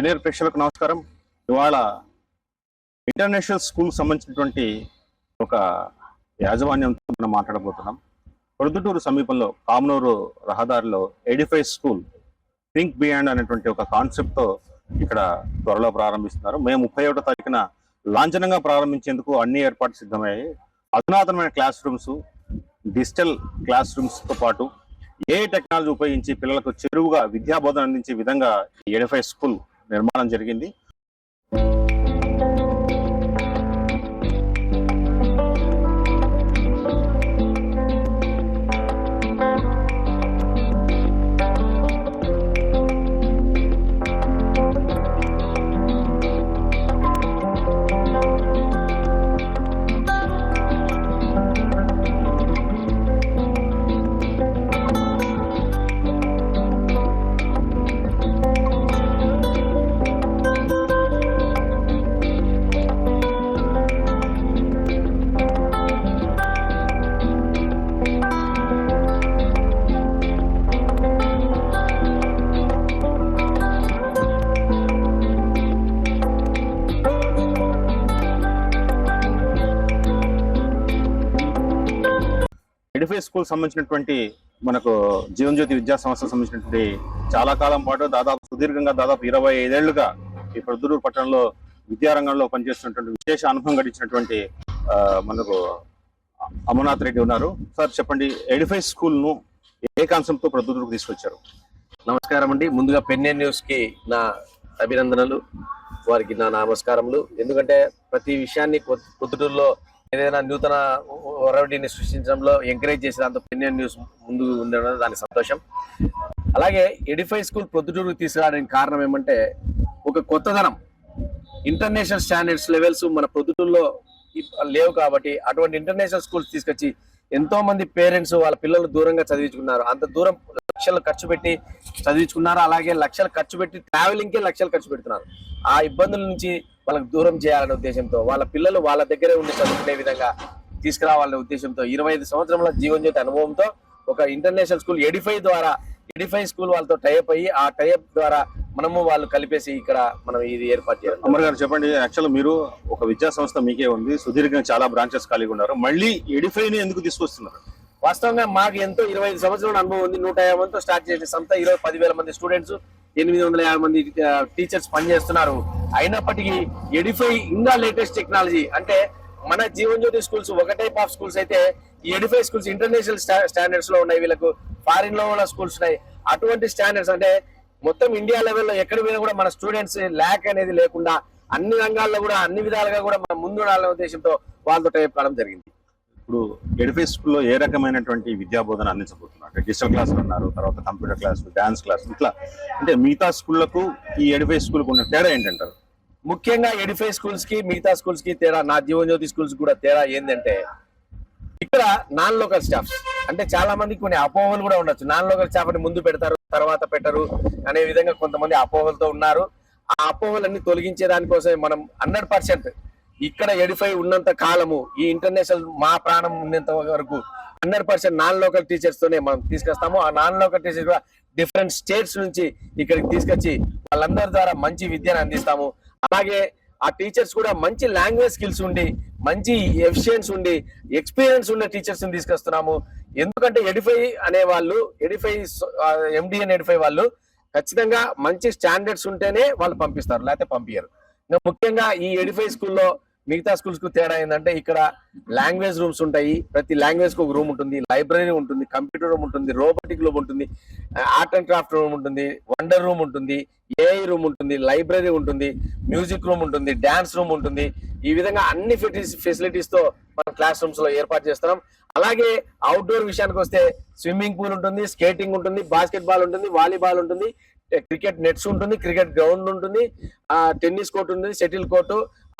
పెరియర్ ప్రేక్షకులకు నమస్కారం. ఇవాళ ఇంటర్నేషనల్ స్కూల్ సంబంధించినటువంటి ఒక యాజమాన్యంతో మనం మాట్లాడబోతున్నాం. ప్రొద్దుటూరు సమీపంలో కామనూరు రహదారిలో ఎడిఫై స్కూల్ థింక్ బియాండ్ అనేటువంటి ఒక కాన్సెప్ట్తో ఇక్కడ త్వరలో ప్రారంభిస్తున్నారు. మే ముప్పై ఒకటో తారీఖున లాంఛనంగా ప్రారంభించేందుకు అన్ని ఏర్పాట్లు సిద్ధమయ్యాయి. అధునాతనమైన క్లాస్ రూమ్స్ డిజిటల్ క్లాస్ రూమ్స్తో పాటు ఏ టెక్నాలజీ ఉపయోగించి పిల్లలకు చెరువుగా విద్యా బోధన అందించే విధంగా ఎడిఫై స్కూల్ నిర్మాణం జరిగింది. ఎడిఫై స్కూల్ సంబంధించినటువంటి మనకు జీవన్ జ్యోతి విద్యా సంస్థకు సంబంధించినటువంటి చాలా కాలం పాటు దాదాపు సుదీర్ఘంగా దాదాపు ఇరవై ఐదేళ్ళుగా ఈ ప్రొద్దుటూరు పట్టణంలో విద్యారంగంలో పనిచేస్తున్నటువంటి విశేష అనుభవం గడిచినటువంటి మనకు అమర్నాథ్ రెడ్డి ఉన్నారు. సార్ చెప్పండి ఎడిఫై స్కూల్ను ఏ కాన్సెప్ట్తో ప్రొద్దుటూరుకు తీసుకొచ్చారు? నమస్కారం అండి. ముందుగా పెన్నే న్యూస్కి నా అభినందనలు వారికి నా నమస్కారములు. ఎందుకంటే ప్రతి విషయాన్ని పొద్దుటూరులో ఏదైనా నూతన ఒరవడిని సృష్టించడంలో ఎంకరేజ్ చేసిన అంత పెన్నే న్యూస్ ముందు ఉండడం దాని సంతోషం. అలాగే ఎడిఫై స్కూల్ పొద్దుటూరుకు తీసుకురావడానికి కారణం ఏమంటే ఒక కొత్తదనం. ఇంటర్నేషనల్ స్టాండర్డ్స్ లెవెల్స్ మన ప్రొద్దుటూరులో లేవు కాబట్టి అటువంటి ఇంటర్నేషనల్ స్కూల్స్ తీసుకొచ్చి ఎంతో మంది పేరెంట్స్ వాళ్ళ పిల్లలు దూరంగా చదివించుకున్నారు. అంత దూరం లక్షలు ఖర్చు పెట్టి చదివించుకున్నారు. అలాగే లక్షలు ఖర్చు పెట్టి ట్రావెలింగ్కే లక్షలు ఖర్చు పెడుతున్నారు. ఆ ఇబ్బందుల నుంచి వాళ్ళకి దూరం చేయాలనే ఉద్దేశంతో వాళ్ళ పిల్లలు వాళ్ళ దగ్గరే ఉండి చదువుకునే విధంగా తీసుకురావాలనే ఉద్దేశంతో ఇరవై ఐదు సంవత్సరంలో జీవన్ జ్యోతి అనుభవంతో ఒక ఇంటర్నేషనల్ స్కూల్ ఎడిఫై ద్వారా ఎడిఫై స్కూల్ వాళ్ళతో టైప్ అయ్యి ఆ టైప్ ద్వారా మనము వాళ్ళు కలిపేసి ఇక్కడ మనం ఇది ఏర్పాటు చేయాలి అమర్ గారు చెప్పండి యాక్చువల్ మీరు ఒక విద్యా సంస్థ మీకే ఉంది. సుదీర్ఘంగా చాలా బ్రాంచెస్ కలిగి ఉన్నారు. మళ్ళీ ఎడిఫైని ఎందుకు తీసుకొస్తున్నారు? వాస్తవంగా మాకు ఎంతో ఇరవై ఐదు సంవత్సరాల అనుభవం ఉంది. నూట యాభై మందితో స్టార్ట్ చేసిన సంస్థ. ఇరవై పదివేల మంది స్టూడెంట్స్ ఎనిమిది వందల యాభై మంది టీచర్స్ పనిచేస్తున్నారు. అయినప్పటికీ ఎడిఫై ఇంకా లేటెస్ట్ టెక్నాలజీ అంటే మన జీవన్ జ్యోతి స్కూల్స్ ఒక టైప్ ఆఫ్ స్కూల్స్ అయితే ఈ ఎడిఫై స్కూల్స్ ఇంటర్నేషనల్ స్టాండర్డ్స్లో ఉన్నాయి. వీళ్ళకు ఫారిన్లో కూడా స్కూల్స్ ఉన్నాయి. అటువంటి స్టాండర్డ్స్ అంటే మొత్తం ఇండియా లెవెల్లో ఎక్కడ పోయినా కూడా మన స్టూడెంట్స్ ల్యాక్ అనేది లేకుండా అన్ని రంగాల్లో కూడా అన్ని విధాలుగా కూడా మనం ముందు ఉండాలనే ఉద్దేశంతో వాళ్ళతో టైప్ కావడం జరిగింది. ఇప్పుడు ఎడిఫై స్కూల్లో ఏ రకమైనటువంటి విద్యా బోధన అందించబోతున్నారు? అంటే డిజిటల్ క్లాసులు అన్నారు తర్వాత కంప్యూటర్ క్లాసులు డాన్స్ క్లాస్ ఇట్లా. అంటే మిగతా స్కూళ్ళకు ఈ ఎడిఫై స్కూల్కి ఉన్న తేడా ఏంటంటారు? ముఖ్యంగా ఎడిఫై స్కూల్స్కి మిగతా స్కూల్స్కి తేడా నా జీవన్ జ్యోతి స్కూల్స్ కూడా తేడా ఏంటంటే ఇక్కడ నాన్ లోకల్ స్టాఫ్ అంటే చాలా మందికి కొన్ని అపోహలు కూడా ఉండొచ్చు. నాన్ లోకల్ స్టాఫ్ అని ముందు పెడతారు తర్వాత పెట్టరు అనే విధంగా కొంతమంది అపోహలతో ఉన్నారు. ఆ అపోహలన్నీ తొలగించే దానికోసం మనం హండ్రెడ్ పర్సెంట్ ఇక్కడ ఎడిఫై ఉన్నంత కాలము ఈ ఇంటర్నేషనల్ మా ప్రాణం ఉన్నంత వరకు hundred percent non local teachers తోనే మనం తీసుకొస్తాము. ఆ నాన్ లోకల్ టీచర్స్ కూడా డిఫరెంట్ స్టేట్స్ నుంచి ఇక్కడికి తీసుకొచ్చి వాళ్ళందరి ద్వారా మంచి విద్యను అందిస్తాము. అలాగే ఆ టీచర్స్ కూడా మంచి లాంగ్వేజ్ స్కిల్స్ ఉండి మంచి ఎఫిషియన్స్ ఉండి ఎక్స్పీరియన్స్ ఉన్న టీచర్స్ తీసుకొస్తున్నాము. ఎందుకంటే ఎడిఫై అనే వాళ్ళు ఎడిఫై ఎండిఎన్ ఎడిఫై వాళ్ళు ఖచ్చితంగా మంచి స్టాండర్డ్స్ ఉంటేనే వాళ్ళు పంపిస్తారు లేకపోతే పంపించరు ఇంకా ముఖ్యంగా ఈ ఎడిఫై స్కూల్లో మిగతా స్కూల్స్కు తేడా ఏంటంటే ఇక్కడ లాంగ్వేజ్ రూమ్స్ ఉంటాయి. ప్రతి లాంగ్వేజ్కు ఒక రూమ్ ఉంటుంది. లైబ్రరీ ఉంటుంది కంప్యూటర్ రూమ్ ఉంటుంది రోబోటిక్ రూమ్ ఉంటుంది ఆర్ట్ అండ్ క్రాఫ్ట్ రూమ్ ఉంటుంది వండర్ రూమ్ ఉంటుంది ఏఐ రూమ్ ఉంటుంది లైబ్రరీ ఉంటుంది మ్యూజిక్ రూమ్ ఉంటుంది డాన్స్ రూమ్ ఉంటుంది. ఈ విధంగా అన్ని ఫెసిలిటీస్తో మనం క్లాస్ రూమ్స్లో ఏర్పాటు చేస్తున్నాం. అలాగే అవుట్డోర్ విషయానికి వస్తే స్విమ్మింగ్ పూల్ ఉంటుంది స్కేటింగ్ ఉంటుంది బాస్కెట్ బాల్ ఉంటుంది వాలీబాల్ ఉంటుంది క్రికెట్ నెట్స్ ఉంటుంది క్రికెట్ గ్రౌండ్ ఉంటుంది టెన్నిస్ కోర్ట్ ఉంటుంది షటిల్ కోర్టు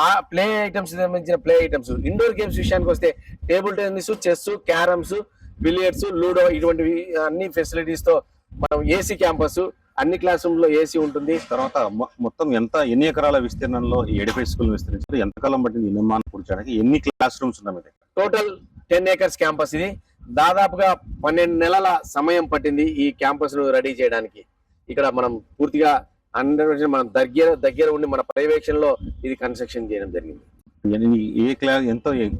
ఆ ప్లే ఐటమ్స్ సంబంధించిన ప్లే ఐటమ్స్ ఇండోర్ గేమ్స్ విషయానికి వస్తే table tennis chess carroms billiards ludo ఇటువంటివి అన్ని ఫెసిలిటీస్తో మనం ఏసీ క్యాంపస్ అన్ని క్లాస్ రూమ్లో ఏసీ ఉంటుంది. తర్వాత మొత్తం ఎంత ఎన్ని ఎకరాల విస్తీర్ణంలో ఈ ఎడిఫై స్కూల్ విస్తరించారు ఎంత కాలం పట్టింది ఈ నిర్మాణం పూర్చడానికి ఎన్ని క్లాస్ రూమ్స్ ఉన్నాయి? టోటల్ టెన్ ఏకర్స్ క్యాంపస్ ఇది. దాదాపుగా పన్నెండు నెలల సమయం పట్టింది ఈ క్యాంపస్ను రెడీ చేయడానికి. ఇక్కడ మనం పూర్తిగా హండ్రెడ్ మనం దగ్గర దగ్గర ఉండి మన పర్యవేక్షణలో ఇది కన్స్ట్రక్షన్ చేయడం జరిగింది. ఏ క్లాస్ ఎంతో ఏ-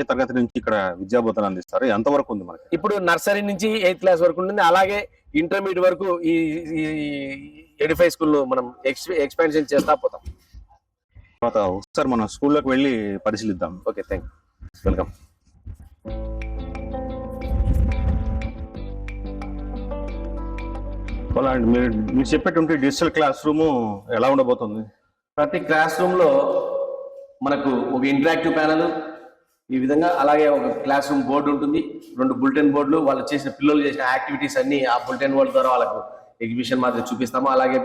తరగతి నుంచి ఇక్కడ విద్యా బోధన అందిస్తారు? ఎంతవరకు ఉంది మనకి? ఇప్పుడు నర్సరీ నుంచి ఎయిత్ క్లాస్ వరకు ఉంటుంది? అలాగే ఇంటర్మీడియట్ వరకు ఈ ఎడిఫై స్కూల్ మనం ఎక్స్పాన్షన్ చేస్తా పోతాం. తర్వాత ఒకసారి మనం స్కూల్లోకి వెళ్ళి పరిశీలిద్దాం. Okay thank welcome. అలా అండి మీరు మీరు చెప్పేటువంటి డిజిటల్ క్లాస్ రూమ్ ఎలా ఉండబోతుంది? ప్రతి క్లాస్ రూమ్లో మనకు ఒక ఇంటరాక్టివ్ ప్యానల్ ఈ విధంగా అలాగే ఒక క్లాస్ రూమ్ బోర్డు ఉంటుంది. రెండు బులెటిన్ బోర్డులు వాళ్ళు చేసిన పిల్లలు చేసిన యాక్టివిటీస్ అన్ని ఆ బులెటిన్ బోర్డు ద్వారా వాళ్ళకు ఎగ్జిబిషన్ మాదిరి చూపిస్తాము. అలాగే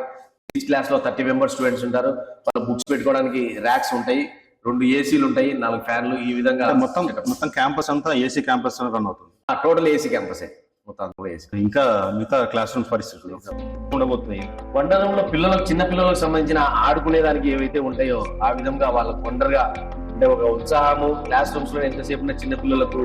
ఈచ్ క్లాస్లో థర్టీ మెంబర్స్ స్టూడెంట్స్ ఉంటారు. వాళ్ళు బుక్స్ పెట్టుకోవడానికి ర్యాక్స్ ఉంటాయి. రెండు ఏసీలు ఉంటాయి. నాలుగు ఫ్యాన్లు ఈ విధంగా మొత్తం మొత్తం క్యాంపస్ అంతా ఏసీ క్యాంపస్ రన్ అవుతుంది. టోటల్ ఏసీ క్యాంపసే మొత్తం ఇంకా మిగతా క్లాస్ రూమ్స్ పరిస్థితులు ఉండబోతున్నాయి. వంట రూమ్లో పిల్లలకు చిన్న పిల్లలకు సంబంధించిన ఆడుకునేదానికి ఏవైతే ఉంటాయో ఆ విధంగా వాళ్ళకు వండర్గా అంటే ఒక ఉత్సాహము క్లాస్ రూమ్స్లో ఎంతసేపు చిన్న పిల్లలకు.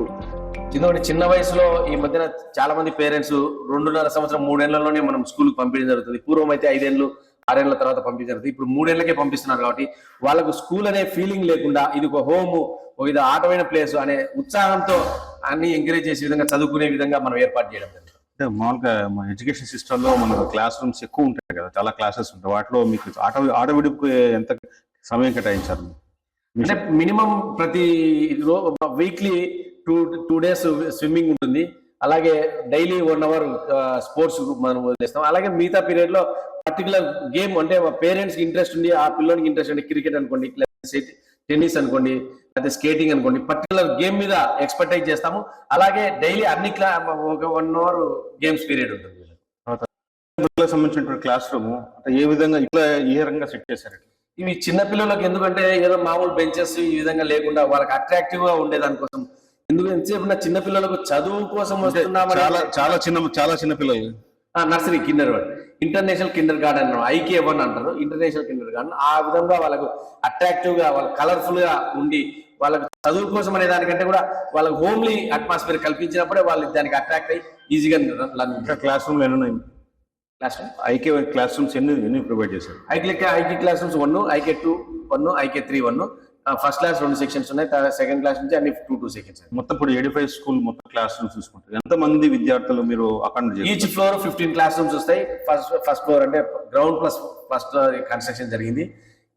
చిన్న చిన్న వయసులో ఈ మధ్యన చాలా మంది పేరెంట్స్ రెండున్నర సంవత్సరం మూడేళ్ళలోనే మనం స్కూల్ పంపించడం జరుగుతుంది. పూర్వం అయితే ఐదేళ్ళు ఆరేళ్ళ తర్వాత పంపించడం జరుగుతుంది. ఇప్పుడు మూడేళ్ళకే పంపిస్తున్నారు కాబట్టి వాళ్ళకు స్కూల్ అనే ఫీలింగ్ లేకుండా ఇది ఒక హోమ్ ఒక ఇది ఆటమైన ప్లేస్ అనే ఉత్సాహంతో అన్ని ఎంకరేజ్ చేసే విధంగా చదువుకునే విధంగా మనం ఏర్పాటు చేయడం అంటే మామూలుగా మన ఎడ్యుకేషన్ సిస్టమ్లో మనకు క్లాస్ రూమ్స్ ఎక్కువ ఉంటాయి కదా చాలా క్లాసెస్ ఉంటాయి. వాటిలో మీకు ఆట ఆట విడుపుకి ఎంత సమయం కేటాయించారు? అంటే మినిమం ప్రతి weekly two two days swimming ఉంటుంది. అలాగే డైలీ వన్ అవర్ స్పోర్ట్స్ మనం వదిలేస్తాం అలాగే మిగతా పీరియడ్లో పర్టికులర్ గేమ్ అంటే పేరెంట్స్కి ఇంట్రెస్ట్ ఉంది ఆ పిల్లోనికి ఇంట్రెస్ట్ ఉంది క్రికెట్ అనుకోండి టెన్నిస్ అనుకోండి లేకపోతే స్కేటింగ్ అనుకోండి పర్టికులర్ గేమ్ మీద ఎక్స్పర్టైజ్ చేస్తాము. అలాగే డైలీ అన్ని క్లా ఒక వన్ అవర్ గేమ్స్ పీరియడ్ ఉంటుంది సంబంధించినటువంటి క్లాస్ రూమ్ అంటే ఏ విధంగా ఇట్లా ఏ రకంగా సెట్ చేశారు? ఇవి చిన్న పిల్లలకు ఎందుకంటే ఏదో మామూలు బెంచెస్ ఈ విధంగా లేకుండా వాళ్ళకి అట్రాక్టివ్గా ఉండే దానికోసం ఎందుకు ఎంతసేపు నా చిన్న పిల్లలకు చదువు కోసం చాలా చాలా చిన్న చాలా చిన్న పిల్లలు. Nursery kinder international kindergarten IK one అంటారు ఇంటర్నేషనల్ కిండర్ గార్డెన్ ఆ విధంగా వాళ్ళకు అట్రాక్టివ్గా వాళ్ళకి కలర్ఫుల్గా ఉండి వాళ్ళకి చదువు కోసం అనే దానికంటే కూడా వాళ్ళకి హోమ్లీ అట్మాస్ఫియర్ కల్పించినప్పుడే వాళ్ళు దానికి అట్రాక్ట్ అయ్యి ఈజీగా క్లాస్ ఉన్నాయి? Class room IK class rooms ఎన్ని ఎన్ని ప్రొవైడ్ చేశారు? IK IK classrooms one IK two one IK three one. First class రెండు సెక్షన్స్ ఉన్నాయి సెకండ్ క్లాస్ నుంచి అన్ని టూ టూ సెక్షన్స్ మొత్తం ఇప్పుడు ఎడిఫై స్కూల్ మొత్తం క్లాస్ రూమ్స్ చూసుకుంటారు ఎంత మంది విద్యార్థులు మీరు అక్కడ each floor fifteen class rooms వస్తాయి. ఫస్ట్ ఫస్ట్ ఫ్లోర్ అంటే గ్రౌండ్ ప్లస్ ఫస్ట్ కన్స్ట్రక్షన్ జరిగింది.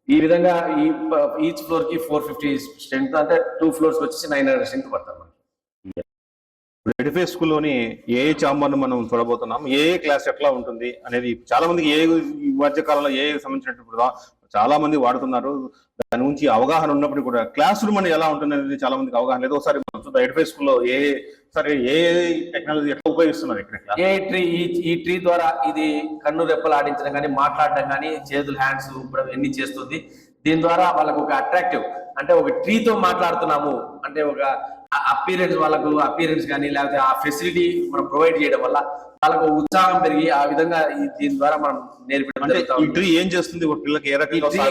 ఈ విధంగా ఈ ఈచ్ ఫ్లోర్కి ఫోర్ ఫిఫ్టీ స్ట్రెంత్ అంటే టూ ఫ్లోర్స్ వచ్చేసి నైన్ హండ్రెడ్ స్ట్రెంత్ పడతాం. ఎడిఫై స్కూల్లోని ఏ చాంబర్ను మనం చూడబోతున్నాం? ఏ క్లాస్ ఎట్లా ఉంటుంది అనేది చాలా మందికి ఏ మధ్య కాలంలో ఏ సంబంధించినటువంటి చాలా మంది వాడుతున్నారు. దాని గురించి అవగాహన ఉన్నప్పుడు కూడా క్లాస్ రూమ్ అనేది ఎలా ఉంటుంది అనేది చాలా మందికి అవగాహన లేదు. ఒకసారి మనం ఎడిఫై స్కూల్లో ఏ సరే ఏ టెక్నాలజీ ఎట్లా ఉపయోగిస్తున్నారు ఇక్కడ ఏ ట్రీ ఈ ఈ ట్రీ ద్వారా ఇది కన్ను రెప్పలు ఆడించడం కానీ మాట్లాడడం కానీ చేతులు హ్యాండ్స్ ఇప్పుడు ఎన్ని చేస్తుంది. దీని ద్వారా వాళ్ళకు ఒక అట్రాక్టివ్ అంటే ఒక ట్రీతో మాట్లాడుతున్నాము అంటే ఒక అపీరెన్స్ వాళ్ళకు అపీరెన్స్ కానీ లేకపోతే ఆ ఫెసిలిటీ మనం ప్రొవైడ్ చేయడం వల్ల వాళ్ళకు ఉత్సాహం పెరిగి ఆ విధంగా దీని ద్వారా మనం. ట్రీ ఏం చేస్తుంది? ఒక పిల్లకి ఏ రకంగా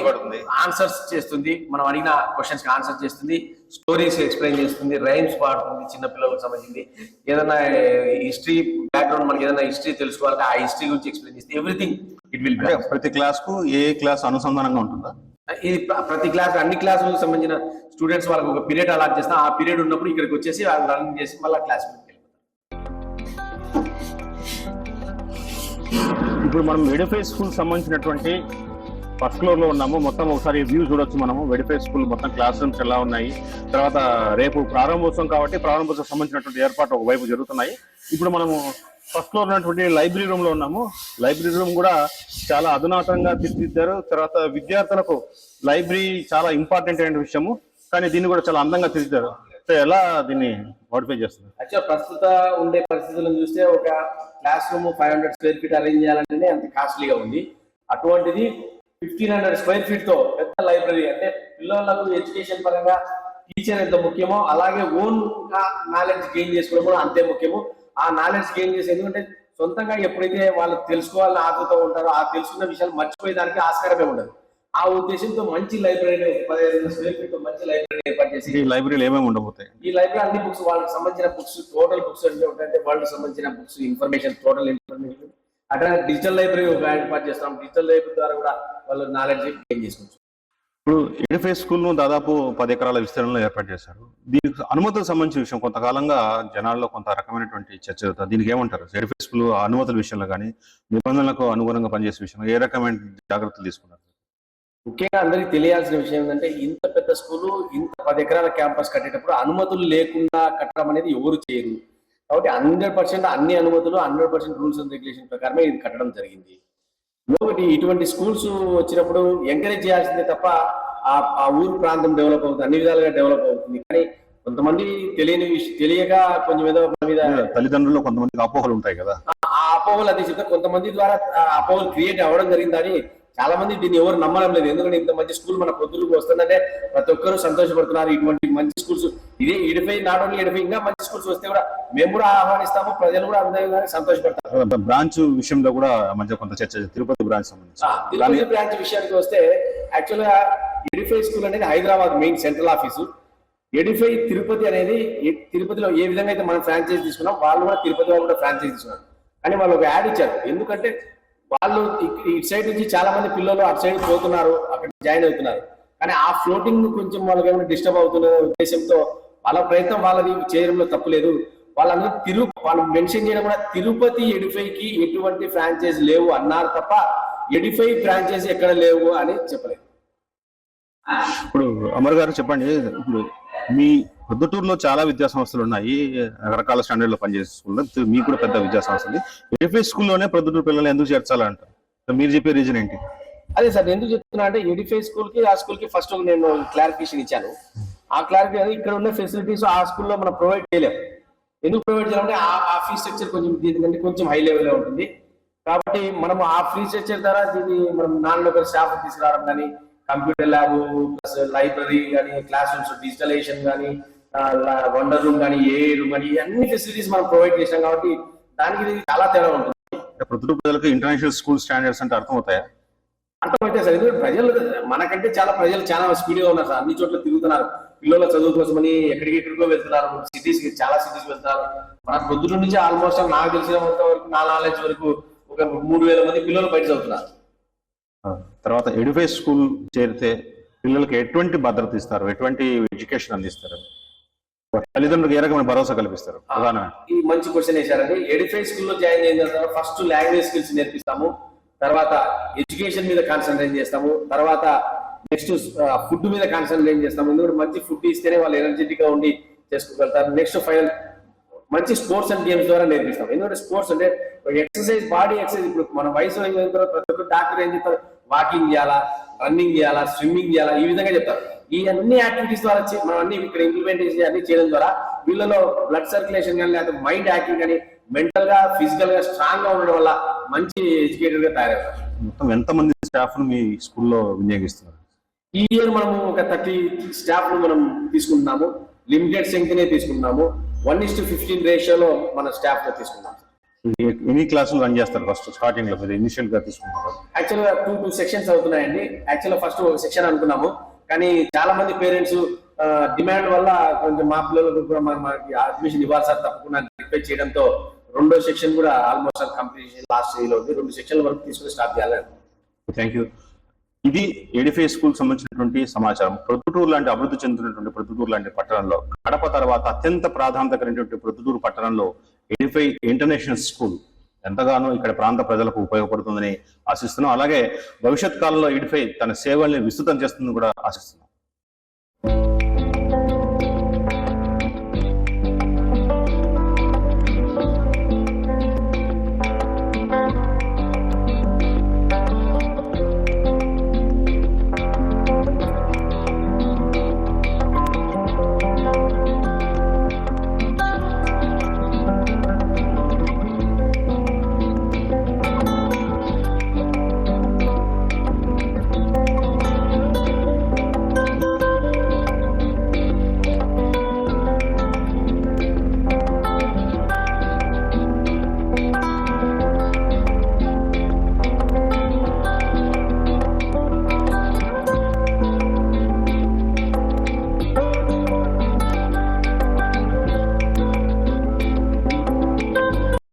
ఆన్సర్స్ చేస్తుంది. మనం అడిగిన క్వశ్చన్స్కి ఆన్సర్ చేస్తుంది. స్టోరీస్ ఎక్స్ప్లెయిన్ చేస్తుంది. రైమ్స్ పాడుతుంది చిన్న పిల్లలకు సంబంధించింది. ఏదైనా హిస్టరీ బ్యాక్గ్రౌండ్ మనకి ఏదైనా హిస్టరీ తెలుసుకోవాలంటే ఆ హిస్టరీ గురించి ఎక్స్ప్లెయిన్ చేస్తుంది ఎవ్రీథింగ్ ఇట్ విల్ ప్రతి క్లాస్కు ఏ క్లాస్ అనుసంధానంగా ఉంటుందా? ఇది ప్రతి క్లాస్ అన్ని క్లాసులకు సంబంధించిన స్టూడెంట్స్ వాళ్ళకి ఒక పీరియడ్ అలాట్ చేస్తాం. ఆ పీరియడ్ ఉన్నప్పుడు ఇక్కడికి వచ్చేసి వాళ్ళు రన్నింగ్ చేసి మళ్ళీ క్లాస్ ఇప్పుడు మనం వెడిఫై స్కూల్ సంబంధించినటువంటి ఫస్ట్ ఫ్లోర్లో ఉన్నాము. మొత్తం ఒకసారి వ్యూ చూడొచ్చు మనము. వెడిఫై స్కూల్ మొత్తం క్లాస్ రూమ్స్ ఎలా ఉన్నాయి. తర్వాత రేపు ప్రారంభోత్సవం కాబట్టి ప్రారంభోత్సవం సంబంధించినటువంటి ఏర్పాట్లు ఒకవైపు జరుగుతున్నాయి. ఇప్పుడు మనము ఫస్ట్ ఫ్లోర్ ఉన్నటువంటి లైబ్రరీ రూమ్లో ఉన్నాము. లైబ్రరీ రూమ్ కూడా చాలా అధునాతనంగా తీర్చిదిద్దారు. తర్వాత విద్యార్థులకు లైబ్రరీ చాలా ఇంపార్టెంట్ అయిన విషయము. కానీ దీన్ని కూడా చాలా అందంగా తీర్చిదిద్దారు. ఎలా దీన్ని మోడిఫై చేస్తున్నారు? యాక్చువల్ ప్రస్తుత ఉండే పరిస్థితులను చూస్తే ఒక classroom five hundred square feet arrange చేయాలంటేనే అంత కాస్ట్లీగా ఉంది. అటువంటిది ఫిఫ్టీన్ హండ్రెడ్ స్క్వేర్ ఫీట్తో పెద్ద లైబ్రరీ అంటే పిల్లలకు ఎడ్యుకేషన్ పరంగా టీచర్ ఎంత ముఖ్యమో అలాగే ఓన్ నాలెడ్జ్ గెయిన్ చేసుకోవడం కూడా అంతే ముఖ్యము. ఆ నాలెడ్జ్ గెయిన్ చేసి ఎందుకంటే సొంతంగా ఎప్పుడైతే వాళ్ళు తెలుసుకోవాలని ఆతృత ఉంటారో ఆ తెలుసుకున్న విషయాలు మర్చిపోయేదానికి ఆస్కారమే ఉండదు. ఆ ఉద్దేశంతో మంచి లైబ్రరీ పదిహేను స్క్వేర్ ఫీట్ మంచి లైబ్రరీ ఏర్పాటు చేసి ఈ లైబ్రరీలు ఏమేమి ఉండబోతాయి? ఈ లైబ్రరీ అన్ని బుక్స్ వాళ్ళకి సంబంధించిన బుక్స్ టోటల్ బుక్స్ అంటే ఉంటాయంటే వాళ్ళకి సంబంధించిన బుక్స్ ఇన్ఫర్మేషన్ టోటల్ ఇన్ఫర్మేషన్ అట్లా డిజిటల్ లైబ్రరీ ఒక ఏర్పాటు చేస్తాం. డిజిటల్ లైబ్రరీ ద్వారా కూడా వాళ్ళు నాలెడ్జ్ గెయిన్ చేసుకోవచ్చు. ఇప్పుడు ఎడిఫై స్కూల్ను దాదాపు పది ఎకరాల విస్తీర్ణంలో ఏర్పాటు చేశారు. దీనికి అనుమతులకు సంబంధించిన విషయం కొంతకాలంగా జనాల్లో కొంత రకమైనటువంటి చర్చ జరుగుతుంది. దీనికి ఏమంటారు? ఎడిఫై స్కూల్ అనుమతుల విషయంలో కానీ నిబంధనలకు అనుగుణంగా పనిచేసే విషయంలో ఏ రకమైన జాగ్రత్తలు తీసుకున్నారు? ముఖ్యంగా అందరికీ తెలియాల్సిన విషయం ఏంటంటే ఇంత పెద్ద స్కూలు ఇంత పది ఎకరాల క్యాంపస్ కట్టేటప్పుడు అనుమతులు లేకుండా కట్టడం అనేది ఎవరు చేయరు. కాబట్టి హండ్రెడ్ పర్సెంట్ అన్ని అనుమతులు hundred percent rules and regulation ప్రకారమే ఇది కట్టడం జరిగింది. ఇంకొకటి ఇటువంటి స్కూల్స్ వచ్చినప్పుడు ఎంకరేజ్ చేయాల్సిందే తప్ప ఆ ఆ ఊరు ప్రాంతం డెవలప్ అవుతుంది అన్ని విధాలుగా డెవలప్ అవుతుంది. కానీ కొంతమంది తెలియని విషయం తెలియక కొంచెం ఏదో మీద తల్లిదండ్రుల్లో కొంతమందికి అపోహలు ఉంటాయి కదా. ఆ అపోహలు అది చెప్తే కొంతమంది ద్వారా అపోహలు క్రియేట్ అవ్వడం జరిగిందని చాలా మంది దీన్ని ఎవరు నమ్మడం లేదు. ఎందుకంటే ఇంత మంచి స్కూల్ మన పొద్దులకు వస్తుందంటే ప్రతి ఒక్కరూ సంతోషపడుతున్నారు. ఇటువంటి మంచి స్కూల్స్ ఇదే ఎడిఫై నాట్ ఓన్లీ ఎడిఫై ఇంకా మంచి స్కూల్స్ వస్తే కూడా మేము కూడా ఆహ్వానిస్తాము. ప్రజలు కూడా అందరూ సంతోషపడతారు. బ్రాంచ్ విషయంలో కూడా మధ్య కొంత చర్చ తిరుపతి బ్రాంచ్ సంబంధించి. తిరుపతి బ్రాంచ్ విషయానికి వస్తే యాక్చువల్గా ఎడిఫై స్కూల్ అనేది Hyderabad main central office. Edify Tirupati అనేది తిరుపతిలో ఏ విధంగా అయితే మనం ఫ్రాంచైజ్ తీసుకున్నాం వాళ్ళు కూడా తిరుపతి వాళ్ళు కూడా ఫ్రాంచైజ్ తీసుకున్నారు. కానీ వాళ్ళు ఒక యాడ్ ఇచ్చారు. ఎందుకంటే వాళ్ళు ఇటు సైడ్ నుంచి చాలా మంది పిల్లలు అటు సైడ్ పోతున్నారు అక్కడ జాయిన్ అవుతున్నారు. కానీ ఆ ఫ్లోటింగ్ కొంచెం వాళ్ళకి ఏమైనా డిస్టర్బ్ అవుతున్న ఉద్దేశంతో వాళ్ళ ప్రయత్నం వాళ్ళది చేయడంలో తప్పులేదు వాళ్ళందరూ తిరు వాళ్ళు మెన్షన్ చేయడం కూడా తిరుపతి ఎడిఫైకి ఎటువంటి ఫ్రాంచైజ్ లేవు అన్నారు తప్ప ఎడిఫై ఫ్రాంచైజ్ ఎక్కడ లేవు అని చెప్పలేదు. ఇప్పుడు అమర్ గారు చెప్పండి ఇప్పుడు మీ ప్రొద్దుటూరులో చాలా విద్యా సంస్థలు ఉన్నాయి. రకరకాల స్టాండర్డ్లో పనిచేసే స్కూల్లో మీకు కూడా పెద్ద విద్యా సంస్థ ఉంది. ఎడిఫై స్కూల్లోనే ప్రొద్దుటూరు పిల్లల్ని ఎందుకు చేర్చాలంటారు మీరు చెప్పే రీజన్ ఏంటి? అదే సార్ ఎందుకు చెప్తున్నా అంటే ఎడిఫై స్కూల్కి ఆ స్కూల్కి ఫస్ట్ నేను క్లారిఫికేషన్ ఇచ్చాను. ఆ క్లారిఫికేషన్ ఇక్కడ ఉన్న ఫెసిలిటీస్ ఆ స్కూల్లో మనం ప్రొవైడ్ చేయలేము ఎందుకు ప్రొవైడ్ చేయాలంటే ఆ ఫీ స్ట్రక్చర్ కొంచెం దీనికంటే కొంచెం హై లెవెల్లో ఉంటుంది. కాబట్టి మనం ఆ ఫీ స్ట్రక్చర్ ద్వారా దీన్ని మనం నాన్ లోకల్ స్టాఫ్ తీసుకురావడం కానీ కంప్యూటర్ ల్యాబ్ ప్లస్ లైబ్రరీ కానీ క్లాస్ రూమ్స్ డిజిటలైజేషన్ కానీ వండర్ రూమ్ కానీ ఏ రూమ్ కానీ అన్ని ఫెసిలిటీస్ మనం ప్రొవైడ్ చేసాం కాబట్టి దానికి చాలా తేడా ఉంటుంది. ప్రొద్దుటూరు ప్రజలకు ఇంటర్నేషనల్ స్కూల్ స్టాండర్డ్స్ అంటే అర్థమవుతాయా? అర్థమైతే సార్. ఎందుకంటే ప్రజలు మనకంటే చాలా ప్రజలు చాలా స్పీడ్గా ఉన్నారు సార్. అన్ని చోట్ల తిరుగుతున్నారు. పిల్లల చదువు కోసమని ఎక్కడికి ఎక్కడికో వెళ్తున్నారు. సిటీస్కి చాలా సిటీస్ వెళ్తున్నారు. మన పొద్దున నుంచి ఆల్మోస్ట్ నాకు తెలిసినంత వరకు నా నాలెడ్జ్ వరకు ఒక మూడు వేల మంది పిల్లలు బయట చదువుతున్నారు. తర్వాత ఎడిఫై స్కూల్ చేరితే పిల్లలకి ఎటువంటి భద్రత ఇస్తారు? ఎటువంటి ఎడ్యుకేషన్ అందిస్తారు? తల్లిదండ్రులకు ఏ రకమైన భరోసా కల్పిస్తారు? ప్రధానమైన మంచి క్వశ్చన్ వేశారండి. ఎడిఫై స్కూల్లో జాయిన్ అయిన తర్వాత ఫస్ట్ లాంగ్వేజ్ స్కిల్స్ నేర్పిస్తాము. తర్వాత ఎడ్యుకేషన్ మీద కాన్సన్ట్రేట్ చేస్తాము. తర్వాత నెక్స్ట్ ఫుడ్ మీద కాన్సన్ట్రేట్ చేస్తాము. ఎందుకంటే మంచి ఫుడ్ ఇస్తేనే వాళ్ళు ఎనర్జెటిక్గా ఉండి చేసుకోగలుగుతారు. నెక్స్ట్ ఫైనల్ మంచి స్పోర్ట్స్ అండ్ గేమ్స్ ద్వారా నేర్పిస్తాం ఎందుకంటే స్పోర్ట్స్ అంటే ఎక్సర్సైజ్ బాడీ ఎక్సర్సైజ్ ఇప్పుడు మన వయసు అయిన తర్వాత ప్రతి ఒక్క డాక్టర్ ఏం చెప్తారు? వాకింగ్ చేయాలా? రన్నింగ్ చేయాలా? స్విమ్మింగ్ చేయాలా? ఈ విధంగా చెప్తారు. ఈ అన్ని యాక్టివిటీస్ ద్వారా మనం అన్ని ఇక్కడ ఇంప్లిమెంట్ చేసి అన్ని చేయడం ద్వారా వీళ్ళలో బ్లడ్ సర్క్యులేషన్ కానీ లేకపోతే మైండ్ యాక్టివ్ కానీ మెంటల్గా ఫిజికల్గా స్ట్రాంగ్గా ఉండడం వల్ల మంచి ఎడ్యుకేటెడ్గా తయారవుతారు. మొత్తం ఎంతమంది స్టాఫ్ను మీ స్కూల్లో వినియోగిస్తున్నారు? ఈ ఇయర్ మనము ఒక థర్టీ స్టాఫ్ను మనం తీసుకుంటున్నాము. లిమిటెడ్ సంఖ్యనే తీసుకుంటున్నాము. వన్ ఇస్ టు ఫిఫ్టీన్ రేషియోలో మన స్టాఫ్గా తీసుకుంటాం ఎన్ని క్లాసులు రన్ చేస్తారు ఫస్ట్ స్టార్టింగ్లో? మీరు ఇనిషియల్గా తీసుకుంటారు యాక్చువల్గా టూ టూ సెక్షన్స్ అవుతున్నాయండి. యాక్చువల్ ఫస్ట్ ఒక సెక్షన్ అనుకున్నాము. కానీ చాలా మంది పేరెంట్స్ డిమాండ్ వల్ల కొంచెం మా పిల్లలకు కూడా మనకి అడ్మిషన్ ఇవ్వాలి సార్ తప్పకుండా రిక్వెస్ట్ చేయడంతో రెండో సెక్షన్ కూడా ఆల్మోస్ట్ కంప్లీట్ లాస్ట్లో ఉంది. రెండు సెక్షన్ల వరకు తీసుకుని స్టార్ట్ చేయాలని థ్యాంక్ యూ ఇది ఎడిఫై స్కూల్ సంబంధించినటువంటి సమాచారం. ప్రొద్దుటూరు లాంటి అభివృద్ధి చెందుతున్నటువంటి ప్రొద్దుటూరు లాంటి పట్టణంలో కడప తర్వాత అత్యంత ప్రాధాన్యత కలిగినటువంటి ప్రొద్దుటూరు పట్టణంలో ఎడిఫై ఇంటర్నేషనల్ స్కూల్ ఎంతగానో ఇక్కడ ప్రాంత ప్రజలకు ఉపయోగపడుతుందని ఆశిస్తున్నాం. అలాగే భవిష్యత్ కాలంలో ఇడిఫై తన సేవల్ని విస్తృతం చేస్తుందని కూడా ఆశిస్తున్నాం.